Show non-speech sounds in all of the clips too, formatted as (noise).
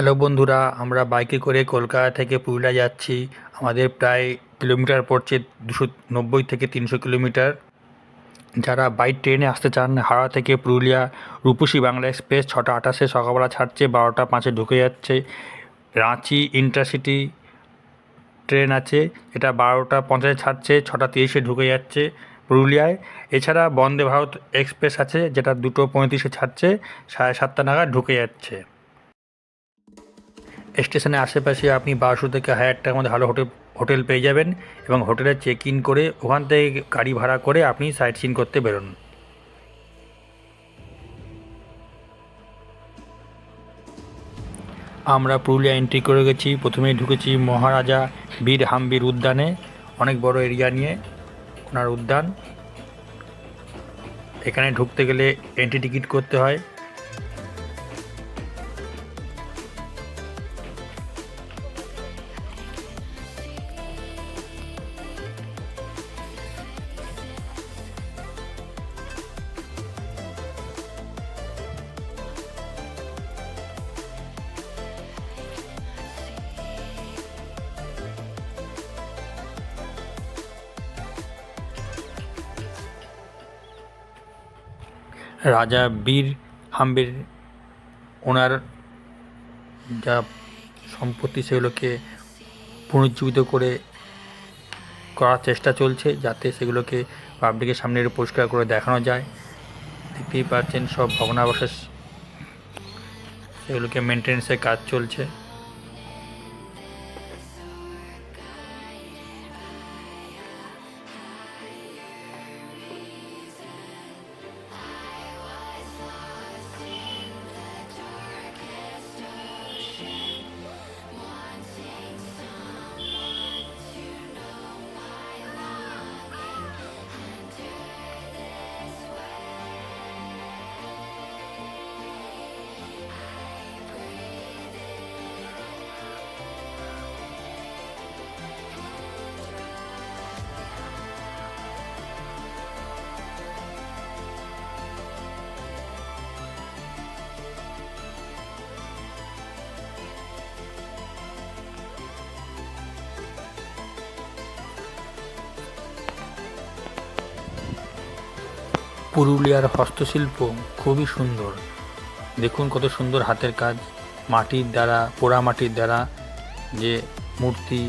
Hello বন্ধুরা, আমরা বাইকে করে কলকাতা থেকে পুরুলিয়া যাচ্ছি। আমাদের প্রায় কিলোমিটার পড়ছে দুশো নব্বই থেকে তিনশো কিলোমিটার। যারা বাই ট্রেনে আসতে চান, হাওড়া থেকে পুরুলিয়া, রূপসী বাংলা এক্সপ্রেস ছটা আটাশে সকালবেলা ছাড়ছে, বারোটা পাঁচে ঢুকে যাচ্ছে। রাঁচি ইন্টারসিটি ট্রেন আছে, এটা বারোটা পঞ্চাশে ছাড়ছে, ছটা তিরিশে ঢুকে যাচ্ছে পুরুলিয়ায়। এছাড়া বন্দে ভারত এক্সপ্রেস আছে, যেটা দুটো পঁয়ত্রিশে ছাড়ছে, সাড়ে সাতটা নাগাদ ঢুকে যাচ্ছে। স্টেশনের আশেপাশে আপনি বারোশো থেকে হাজার টাকার মধ্যে ভালো হোটেল হোটেল পেয়ে যাবেন এবং হোটেলে চেক ইন করে ওখান থেকে গাড়ি ভাড়া করে আপনি সাইট সিন করতে বেরোন। আমরা পুরুলিয়া এন্ট্রি করে গেছি। প্রথমেই ঢুকেছি মহারাজা বীর হাম্বির উদ্যানে, অনেক বড় এরিয়া নিয়ে, ওনার উদ্যান। এখানে ঢুকতে গেলে এন্ট্রি টিকিট করতে হয়। রাজা বীর হাম্বির ওনার যা সম্পত্তি সেগুলোকে পুনরুজ্জীবিত করে করার চেষ্টা চলছে যাতে সেগুলোকে পাবলিকের সামনে পরিষ্কার করে দেখানো যায়। দেখতেই পাচ্ছেন সব ভগ্নাবশেষ। সেগুলোকে মেনটেন্সের কাজ চলছে। পুরুলিয়ার হস্তশিল্প খুবই সুন্দর। দেখুন কত সুন্দর হাতের কাজ। মাটির দ্বারা, পোড়া মাটির দ্বারা যে মূর্তি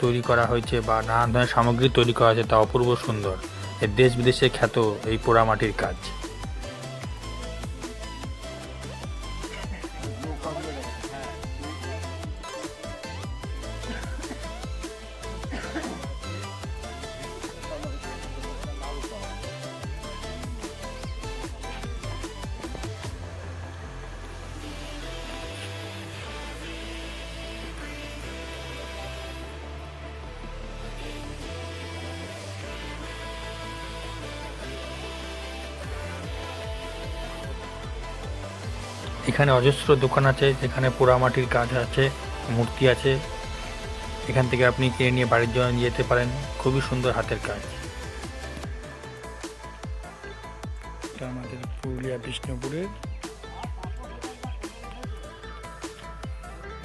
তৈরি করা হয়েছে বা নানা ধরনের সামগ্রী তৈরি করা হয়েছে তা অপূর্ব সুন্দর। এ দেশ বিদেশে খ্যাত এই পোড়া মাটির কাজ। এখানে অজস্র দোকান আছে, যেখানে পোড়ামাটির কাজ আছে, মূর্তি আছে। এখান থেকে আপনি কিনে নিয়ে বাড়ির জন্য নিয়ে যেতে পারেন। খুবই সুন্দর হাতের কাজ। আমাদের পুরুলিয়া, বিষ্ণুপুরের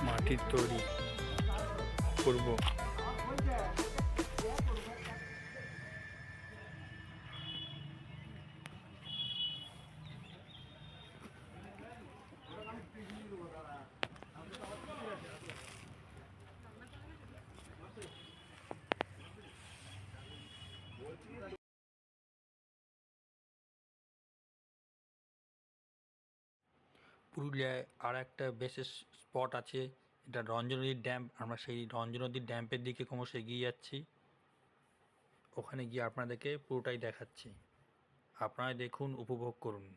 মাটির তৈরি। করব পুরুলিয়ায় আর একটা বিশেষ স্পট আছে, এটা রঞ্জন নদীর ড্যাম আমরা সেই রঞ্জন নদীর ড্যাম্পের দিকে ক্রমশ এগিয়ে যাচ্ছি। ওখানে গিয়ে আপনাদেরকে পুরোটাই দেখাচ্ছি। আপনারা দেখুন, উপভোগ করুন।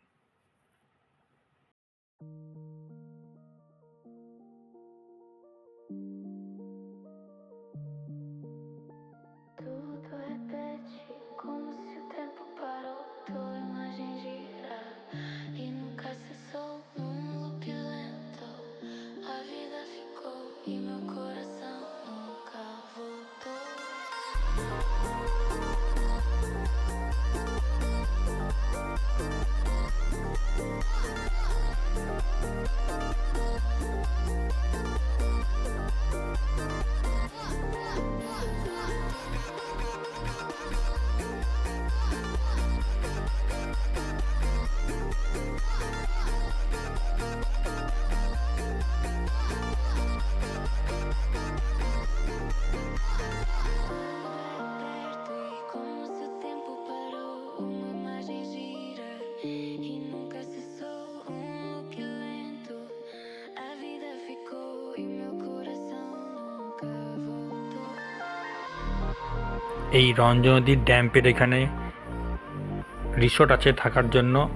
এই রঞ্জন নদীর ড্যাম্পের এখানে রিসোর্ট আছে থাকার জন্য।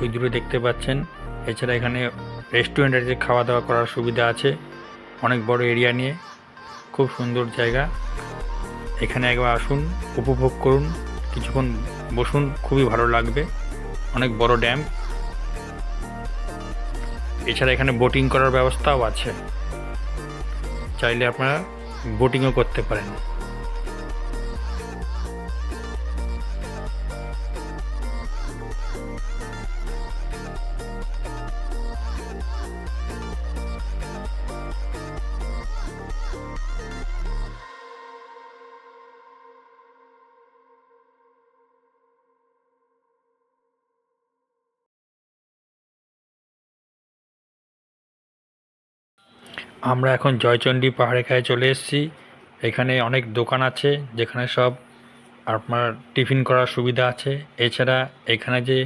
ওই দূরে দেখতে পাচ্ছেন। এছাড়া এখানে রেস্টুরেন্ট আছে খাওয়া দাওয়া করার সুবিধা আছে, অনেক বড় এরিয়া নিয়ে। খুব সুন্দর জায়গা। এখানে একবার আসুন, উপভোগ করুন, কিছুক্ষণ বসুন, খুবই ভালো লাগবে। অনেক বড় ড্যাম। এছাড়া এখানে বোটিং করার ব্যবস্থাও আছে। চাইলে আপনারা বোটিংও করতে পারেন। আমরা এখন জয়চণ্ডী পাহাড়ের কাছে চলে এসেছি। এখানে অনেক দোকান আছে, যেখানে সব আপনার টিফিন করার সুবিধা আছে। এছাড়া এখানে যে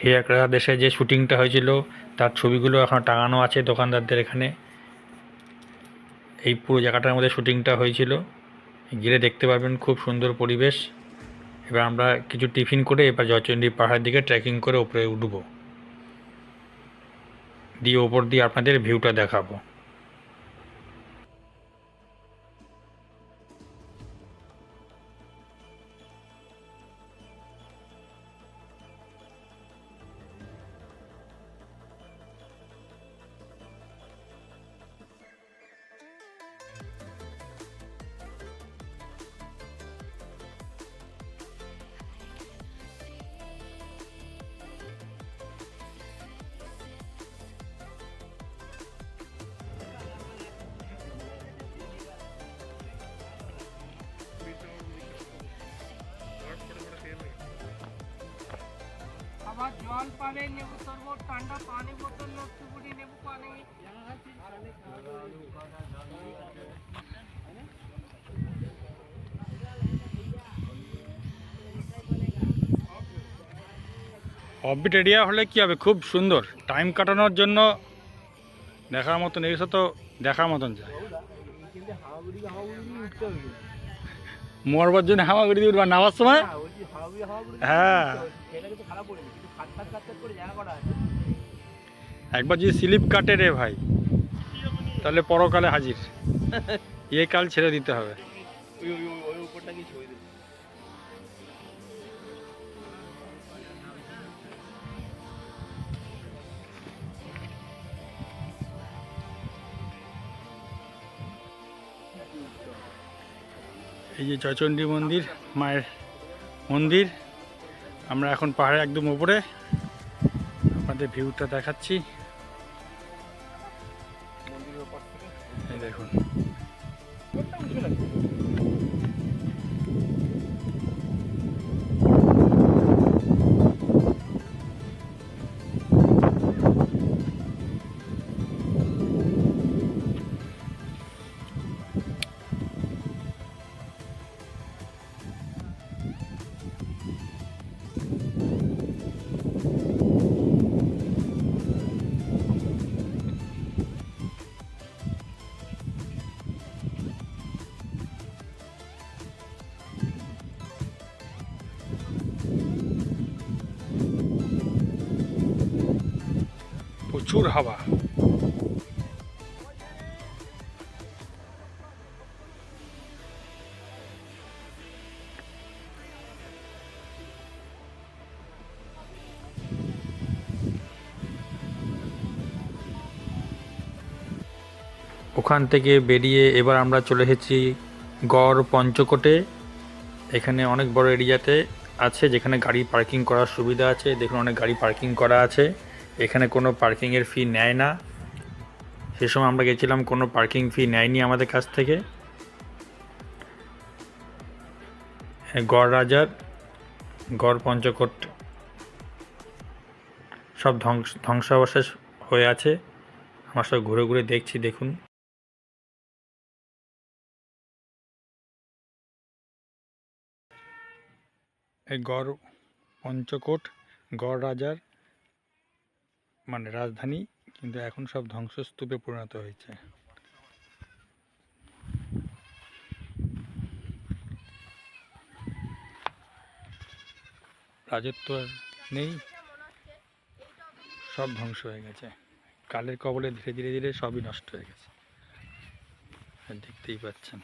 হীরাকড়া দেশে যে শুটিংটা হয়েছিল, তার ছবিগুলো এখন টাঙানো আছে দোকানদারদের এখানে। এই পুরো জায়গাটার মধ্যে শুটিংটা হয়েছিল। গিয়ে দেখতে পারবেন খুব সুন্দর পরিবেশ। এবার আমরা কিছু টিফিন করে এবার জয়চণ্ডী পাহাড়ের দিকে ট্রেকিং করে উপরে উঠবো। দিয়ে ওপর দিয়ে আপনাদের ভিউটা দেখাবো। আবার জল পাবে লেবু শরবত ঠান্ডা পানি বোতল লক্ষ্মীপুরি লেবু পানি। অফবিট এরিয়া হলে কি হবে? খুব সুন্দর। টাইম কাটানোর জন্য দেখার মতন এসে তো দেখার মতন যায়। মরবার জন্য হামাগুড়ি দিয়ে উঠবা নামার সময়? হ্যাঁ একবার যদি স্লিপ কাটে রে ভাই তাহলে পরকালে হাজির। (laughs) এ কাল ছেড়ে দিতে হবে। এই যে জয়চণ্ডী মন্দির মায়ের মন্দির আমরা এখন পাহাড়ে একদম উপরে। আপনাদের ভিউটা দেখাচ্ছি। দেখুন। প্রচুর হাওয়া। ওখান থেকে বেরিয়ে এবার আমরা চলে এসেছি গড় পঞ্চকোটে। এখানে অনেক বড় এরিয়াতে আছে যেখানে গাড়ি পার্কিং করার সুবিধা আছে। দেখুন, অনেক গাড়ি পার্কিং করা আছে। এখানে কোনো পার্কিংয়ের ফি নেয় না। সে সময় আমরা গেছিলাম, কোনো পার্কিং ফি নেয়নি আমাদের কাছ থেকে। গড় রাজার, গড় পঞ্চকোট সব ধ্বংস, ধ্বংসাবশেষ হয়ে আছে। আমার সব ঘুরে ঘুরে দেখছি, দেখুন। এই গড় পঞ্চকোট, গড় রাজার মানে রাজধানী, কিন্তু এখন সব ধ্বংসস্তূপে পরিণত হয়েছে। রাজত্ব নেই, সব ধ্বংস হয়ে গেছে। কালের কবলে ধীরে ধীরে ধীরে সবই নষ্ট হয়ে গেছে। দেখতেই পাচ্ছেন।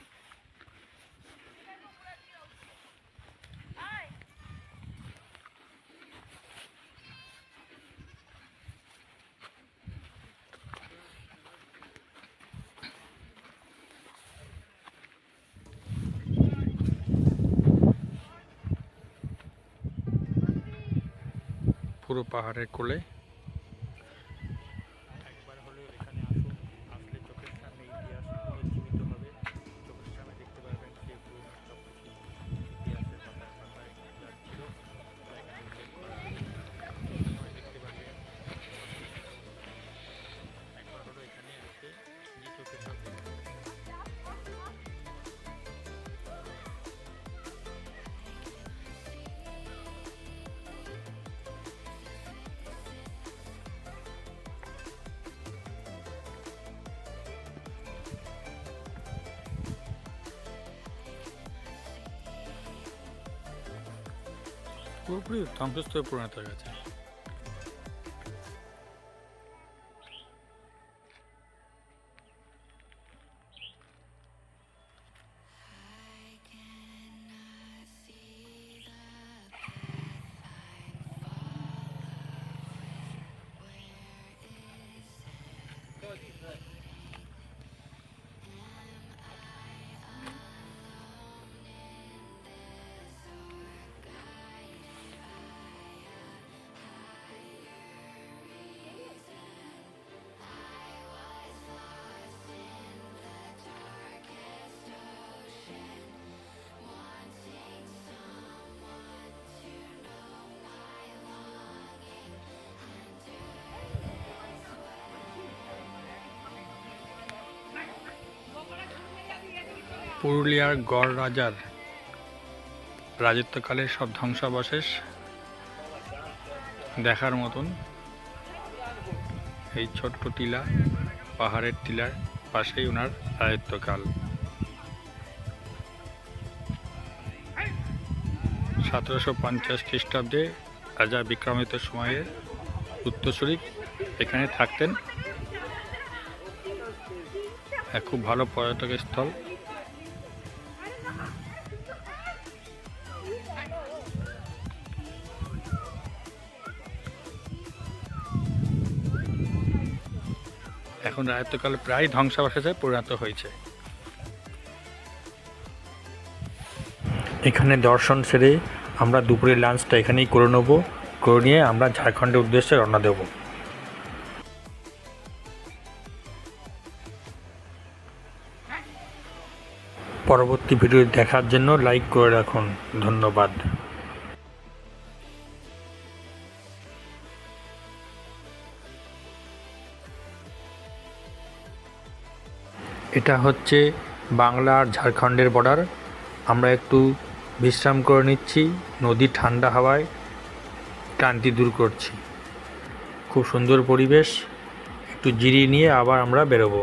পুরো পাহাড়ের কোলে। পুরোপুরি ধ্বংসস্তূপে পরিণত হয়ে গেছে। পুরুলিয়ার গড় রাজার রাজত্বকালের সব ধ্বংসাবশেষ দেখার মতন। এই ছোট্ট টিলা পাহাড়ের টিলার পাশেই ওনার রাজত্বকাল। সতেরোশো পঞ্চাশ খ্রিস্টাব্দে রাজা বিক্রমিত সময়ের উত্তরসূরি এখানে থাকতেন। খুব ভালো পর্যটক স্থল এখন রাজত্বকাল প্রায় ধ্বংসাবশেষে পরিণত হয়েছে। এখানে দর্শন সেরে আমরা দুপুরের লাঞ্চটা এখানেই করে নেব। করে নিয়ে আমরা ঝাড়খণ্ডের উদ্দেশ্যে রওনা দেব। পরবর্তী ভিডিও দেখার জন্য লাইক করে রাখুন। ধন্যবাদ। এটা হচ্ছে বাংলা আর ঝাড়খণ্ডের বর্ডার আমরা একটু বিশ্রাম করে নিচ্ছি, নদী ঠান্ডা হাওয়ায় ক্লান্তি দূর করছি। খুব সুন্দর পরিবেশ, একটু জিরিয়ে নিয়ে আবার আমরা বেরোবো।